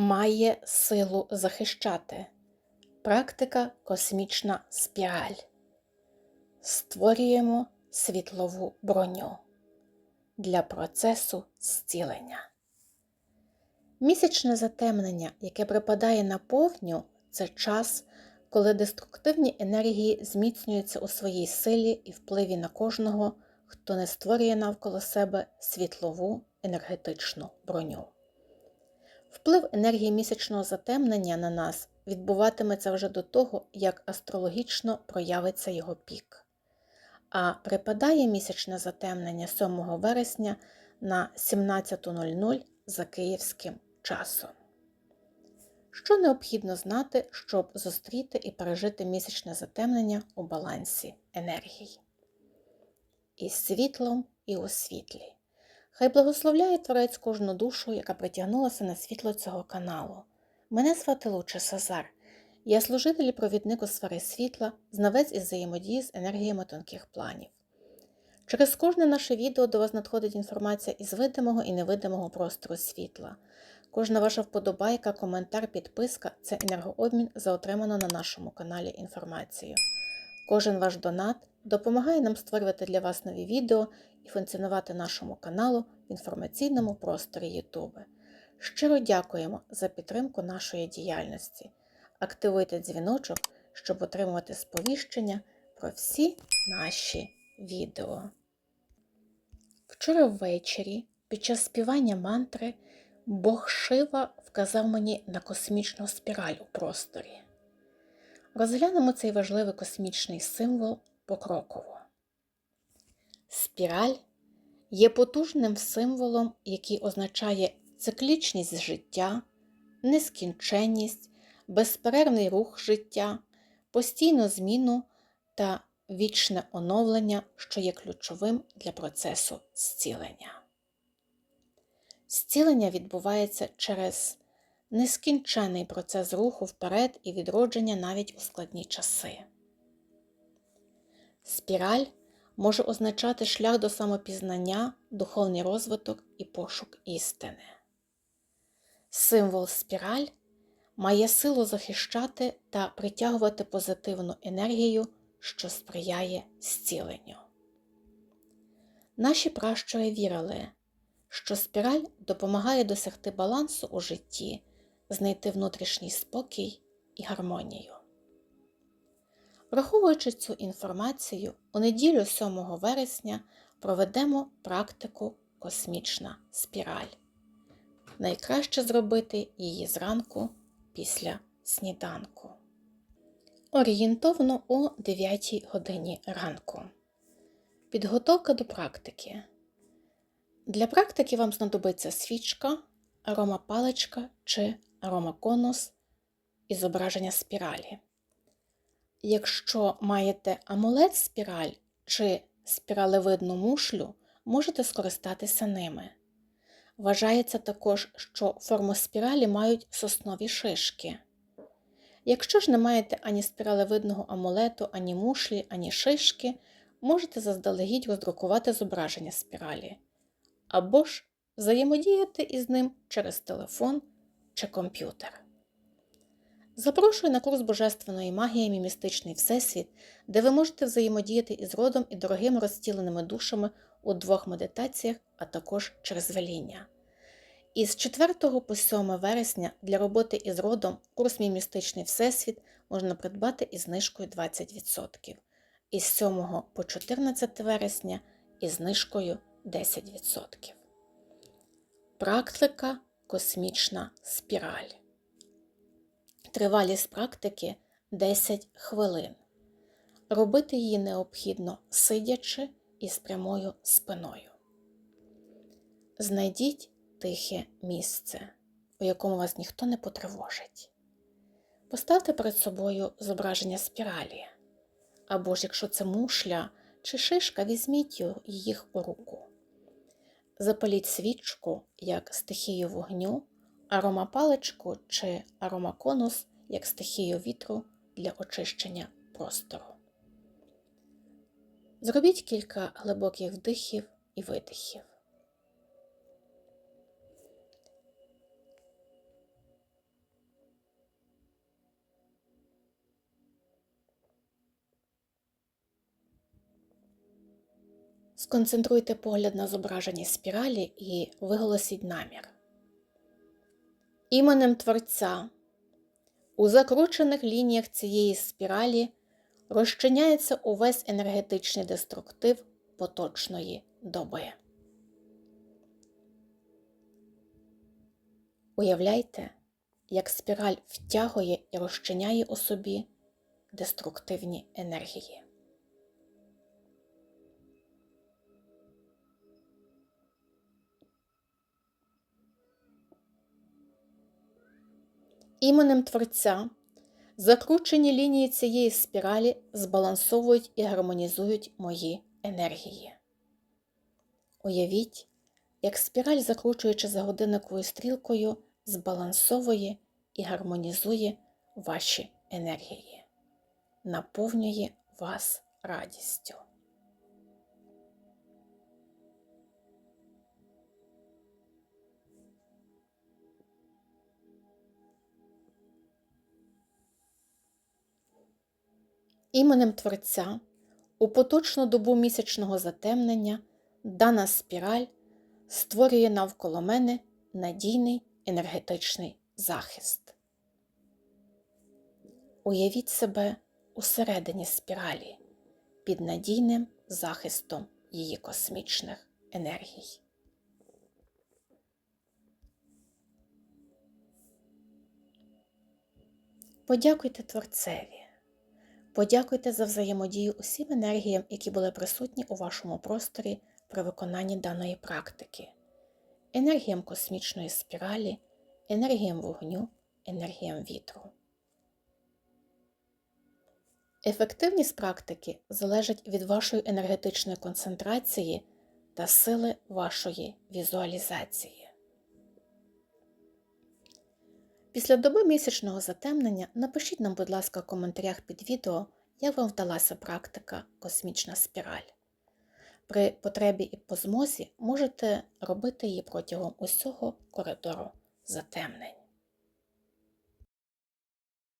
має силу захищати. Практика космічна спіраль. Створюємо світлову броню для процесу зцілення. Місячне затемнення, яке припадає на повню, це час, коли деструктивні енергії зміцнюються у своїй силі і впливі на кожного, хто не створює навколо себе світлову енергетичну броню. Вплив енергії місячного затемнення на нас відбуватиметься вже до того, як астрологічно проявиться його пік. А припадає місячне затемнення 7 вересня на 17.00 за київським часом. Що необхідно знати, щоб зустріти і пережити місячне затемнення у балансі енергії? І світлом, і у світлі. Хай благословляє Творець кожну душу, яка притягнулася на світло цього каналу. Мене звати Луче Сазар. Я служитель і провідник у сфери світла, знавець із взаємодії з енергіями тонких планів. Через кожне наше відео до вас надходить інформація із видимого і невидимого простору світла. Кожна ваша вподобайка, коментар, підписка це енергообмін за отриману на нашому каналі інформацію. Кожен ваш донат допомагає нам створювати для вас нові відео і функціонувати нашому каналу в інформаційному просторі YouTube. Щиро дякуємо за підтримку нашої діяльності. Активуйте дзвіночок, щоб отримувати сповіщення про всі наші відео. Вчора ввечері, під час співання мантри, Бог Шива вказав мені на космічну спіраль у просторі. Розглянемо цей важливий космічний символ покроково. Спіраль є потужним символом, який означає циклічність життя, нескінченність, безперервний рух життя, постійну зміну та вічне оновлення, що є ключовим для процесу зцілення. Зцілення відбувається через нескінчений процес руху вперед і відродження навіть у складні часи. Спіраль може означати шлях до самопізнання, духовний розвиток і пошук істини. Символ спіраль має силу захищати та притягувати позитивну енергію, що сприяє зціленню. Наші пращури вірили, що спіраль допомагає досягти балансу у житті, знайти внутрішній спокій і гармонію. Враховуючи цю інформацію, у неділю 7 вересня проведемо практику космічна спіраль. Найкраще зробити її зранку після сніданку. Орієнтовно о 9 годині ранку. Підготовка до практики. Для практики вам знадобиться свічка, аромапаличка чи аромаконус і зображення спіралі. Якщо маєте амулет спіраль чи спіралевидну мушлю, можете скористатися ними. Вважається також, що форму спіралі мають соснові шишки. Якщо ж не маєте ані спіралевидного амулету, ані мушлі, ані шишки, можете заздалегідь роздрукувати зображення спіралі, або ж взаємодіяти із ним через телефон чи комп'ютер. Запрошую на курс Божественної магії Мій містичний Всесвіт, де ви можете взаємодіяти із родом і дорогими розтіленими душами у двох медитаціях, а також через веління. Із 4 по 7 вересня для роботи із родом курс Мій містичний Всесвіт можна придбати із знижкою 20%. Із 7 по 14 вересня із знижкою 10%. Практика космічна спіраль. Тривалість практики 10 хвилин. Робити її необхідно сидячи і з прямою спиною. Знайдіть тихе місце, у якому вас ніхто не потривожить. Поставте перед собою зображення спіралі. Або ж, якщо це мушля чи шишка, візьміть їх у руку. Запаліть свічку як стихію вогню аромапаличку чи аромаконус як стихію вітру для очищення простору. Зробіть кілька глибоких вдихів і видихів. Сконцентруйте погляд на зображенні спіралі і виголосіть намір. Іменем Творця у закручених лініях цієї спіралі розчиняється увесь енергетичний деструктив поточної доби. Уявляйте, як спіраль втягує і розчиняє у собі деструктивні енергії. Іменем Творця закручені лінії цієї спіралі збалансовують і гармонізують мої енергії. Уявіть, як спіраль, закручуючи за годинниковою стрілкою, збалансовує і гармонізує ваші енергії, наповнює вас радістю. Іменем Творця у поточну добу місячного затемнення дана спіраль створює навколо мене надійний енергетичний захист. Уявіть себе усередині спіралі під надійним захистом її космічних енергій. Подякуйте Творцеві. Подякуйте за взаємодію усім енергіям, які були присутні у вашому просторі при виконанні даної практики, енергіям космічної спіралі, енергіям вогню, енергіям вітру. Ефективність практики залежить від вашої енергетичної концентрації та сили вашої візуалізації. Після доби місячного затемнення напишіть нам, будь ласка, в коментарях під відео, як вам вдалася практика космічна спіраль. При потребі і по змозі можете робити її протягом усього коридору затемнень.